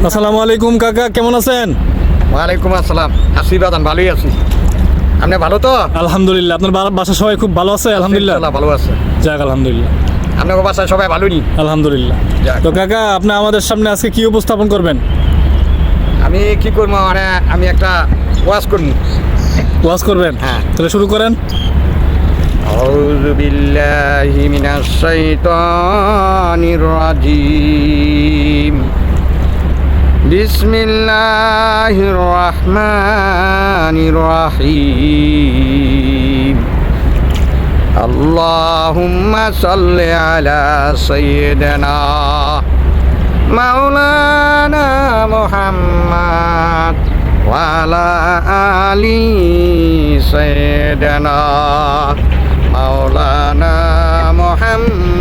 আসসালামু আলাইকুম কাকা কেমন আছেন ওয়ালাইকুম আসসালাম আছি বাদান ভালোই আছি আপনি ভালো তো আলহামদুলিল্লাহ আপনার বা- বাসা সবাই খুব ভালো আছে আলহামদুলিল্লাহ ইনশাআল্লাহ ভালো আছে যাক আলহামদুলিল্লাহ আপনার বাসায় সবাই ভালো নি আলহামদুলিল্লাহ যাক। তো কাকা আপনি আমাদের সামনে আজকে কি উপস্থাপন করবেন আমি কি করবো মানে আমি একটা ওয়াজ করবো ওয়াজ করবেন হ্যাঁ। তাহলে শুরু করেন أعوذ بالله من الشيطان الرجيم بسم الله الرحمن الرحيم. اللهم صل على سيدنا مولانا محمد وعلى آل سيدنا مولانا محمد.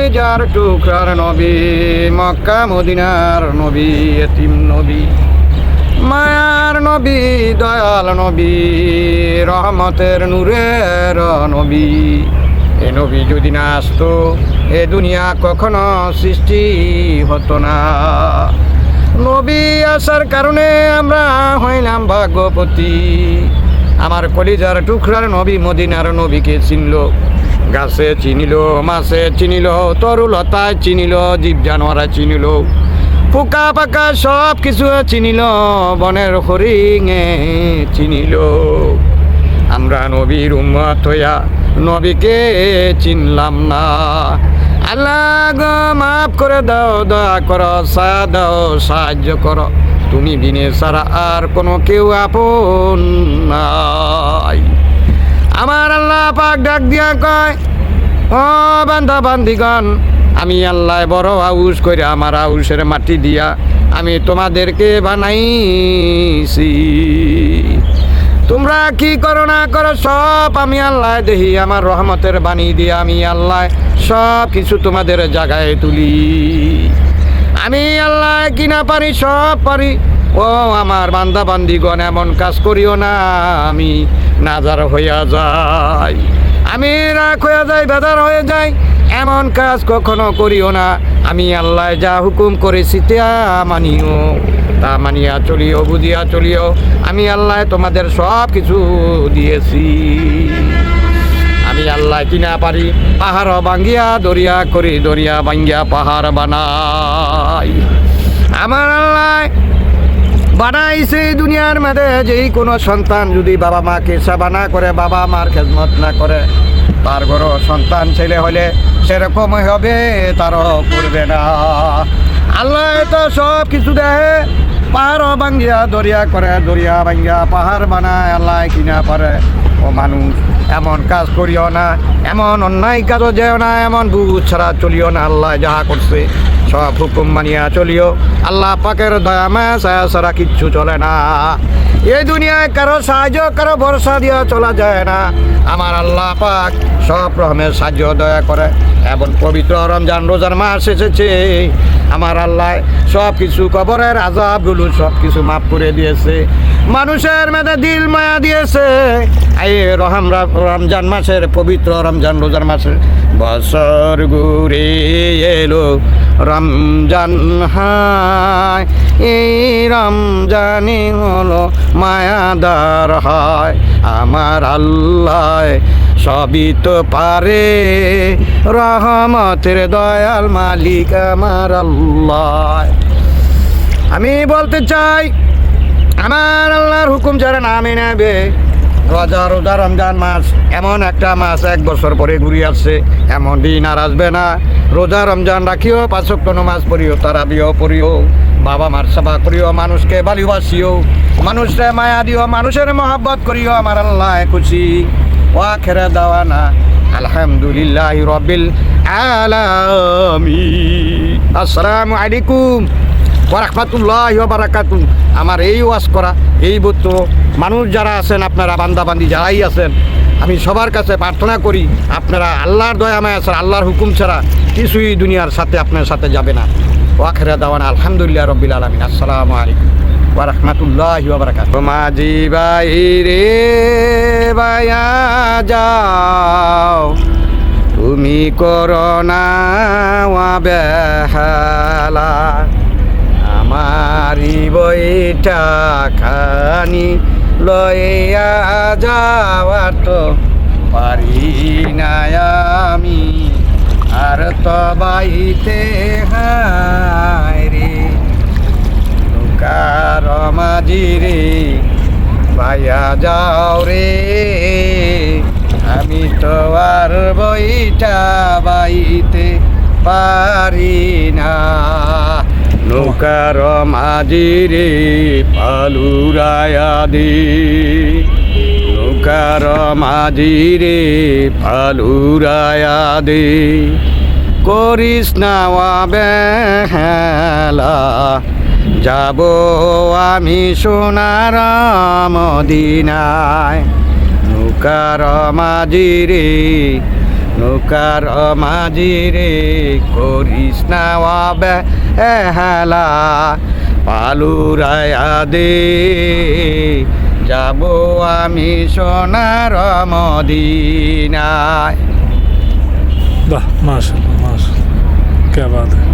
কলিজার টুকরার নবী, মক্কা মদিনার নবী, এতিম নবী, মায়ার নবী, দয়াল নবী, রহমতের নূরের নবী। এ নবী যদি না আসতো, এ দুনিয়া কখনো সৃষ্টি হতো না। নবী আসার কারণে আমরা হইলাম ভাগ্যপতি। আমার কলিজার টুকরার নবী মদিনার নবীকে চিনল। গাছে চিনিল, মাছে চিনিল, তরুলতায় চিনিল, জীব জানোয়ারা চিনিল। পোকা পাকা সব কিছু চিনিল, বনের হরিঙে চিনিল। আমরা নবীর উম্মত হইয়া নবীকে চিনলাম না। আল্লাহ গো, মাফ করে দাও, দয়া করো সা দাও, সাহায্য করো। তুমি বিনে ছাড়া আর কোনো কেউ আপন নাই। আমার আল্লাহ পাক ডাক দিয়া কয়, ও বান্ধা বান্ধিগণ আমি আল্লাহ বড় আউস করে আমার আউসের মাটি দিয়া আমি তোমাদেরকে বানাইছি। তোমরা কি করো না করো, সব আমি আল্লাহ দেখি আমার রহমতের বাণী দিয়ে আমি আল্লাহ সব কিছু তোমাদের জায়গায় তুলি। আমি আল্লাহ কিনা পারি, সব পারি ও আমার বান্দা বান্দিগণ, এমন কাজ করিও না, আমি নাজার হইয়া যাই। আমি রাগ হয়ে যাই বেদার হয়ে যাই, এমন কাজ কখনো করিও না। আমি আল্লাহ যা হুকুম করেছি, তা মানিও, তা মানিয়া চলিও, বুঝিয়া চলিও। আমি আল্লাহ তোমাদের সব কিছু দিয়েছি। আমি আল্লাহ কিনা পারি, পাহাড় ভাঙ্গিয়া, দরিয়া করি, দরিয়া ভাঙ্গিয়া পাহাড় বানাই। আমার আল্লাহ বানাইছে দুনিয়ার মধ্যে যেই কোনো সন্তান যদি বাবা মাকে সেবা না করে, বাবা মার খেদমত না করে, তার ঘর সন্তান ছেলে হলে সেরকম হবে, তারও করবে না। আল্লাহ তো সব কিছু দেয় পাহাড় ভাঙ্গিয়া, দরিয়া করে, দরিয়া ভাঙ্গিয়া পাহাড় বানায়, আল্লাহ কিনা পারে? ও মানুষ, এমন কাজ করিও না, এমন অন্যায় কাজও যেও না, এমন বুঝ ছাড়া চলিও না, আল্লাহ যাহা করছে। সব হুকুম মানিয়া চলিও। আল্লাহ পাকের দয়া মায়া ছায়া ছাড়া কিচ্ছু চলে না। এই দুনিয়ায় কারও সাহায্য, কারও ভরসা দিয়া চলা যায় না। আমার আল্লাহ পাক সব রকমের সাহায্য দয়া করে। এবং পবিত্র রমজান রোজার মাস এসেছে। আমার আল্লাহ সব কিছু কবরের আজাবগুলো সব কিছু মাফ করে দিয়েছে। মানুষের মেধে দিল মায়া দিয়েছে। এই রহম রমজান মাসের পবিত্র রমজান রোজার মাসের বছর ঘুরে এলো। রমজান হায়, এই রমজানে হলো মায়াদার হয়। আমার আল্লাহ সবই তো পারে, রহমতের দয়াল মালিক আমার আল্লাহ। আমি বলতে চাই, আমার আল্লাহর হুকুম যারা নামে নেবে রোজা রোজা রমজান মাস, এমন একটা মাস এক বছর পরে ঘুরিয়ে আসছে, এমন দিন আর আসবে না। রোজা রমজান রাখিও পাঁচক কোনো মাস পড়িও তারা বিও পড়িও, বাবা মার সেবা করিও, মানুষকে ভালোবাসিও মানুষরে মায়া দিও, মানুষের মহাব্বত করিও, আমার আল্লাহ খুশি। ওয়া খেরা দাওয়ানা, আলহামদুলিল্লাহ রবিল আলামি আসসালামু আলাইকুম। ওরহমাতুল্লাহ বারাকাতু আমার এই ওয়াজ করা, এই বত্র মানুষ যারা আছেন, আপনারা বান্দাবান্দি যারাই আছেন, আমি সবার কাছে প্রার্থনা করি, আপনারা আল্লাহর দয়ামায় আছেন আল্লাহর হুকুম ছাড়া কিছুই দুনিয়ার সাথে আপনার সাথে যাবে না। ওয়াখেরা দাওয়ান, আলহামদুলিল্লাহ রবিল আলমিন। আসসালামু আলাইকুম ওরহমতুল্লাহ বারাকাত মাঝি বাইরে বায়া যাও, তুমি করোনা বেহালা। আমারি বইটা খানি লইয়া যাওয়ার তো পারি না আমি। আর তো বাইতে হায় রে। নৌকার মাঝি রে ভাইয়া যাও রে। আমি তো আর বইটা বাইতে পারি না নৌকার মাঝি রে পালুরায়া দে নৌকার মাঝি রে পালুরায়া দে করিস না বেহালা যাব আমি সোনার মদিনায় নৌকার মাঝি রে নৌকার মাঝি রে, করিস না হেলা। পালুরায়া দে যাব আমি সোনার মদিনায়। বাহ মাশাল্লাহ মাশাল্লাহ কে হ্যায়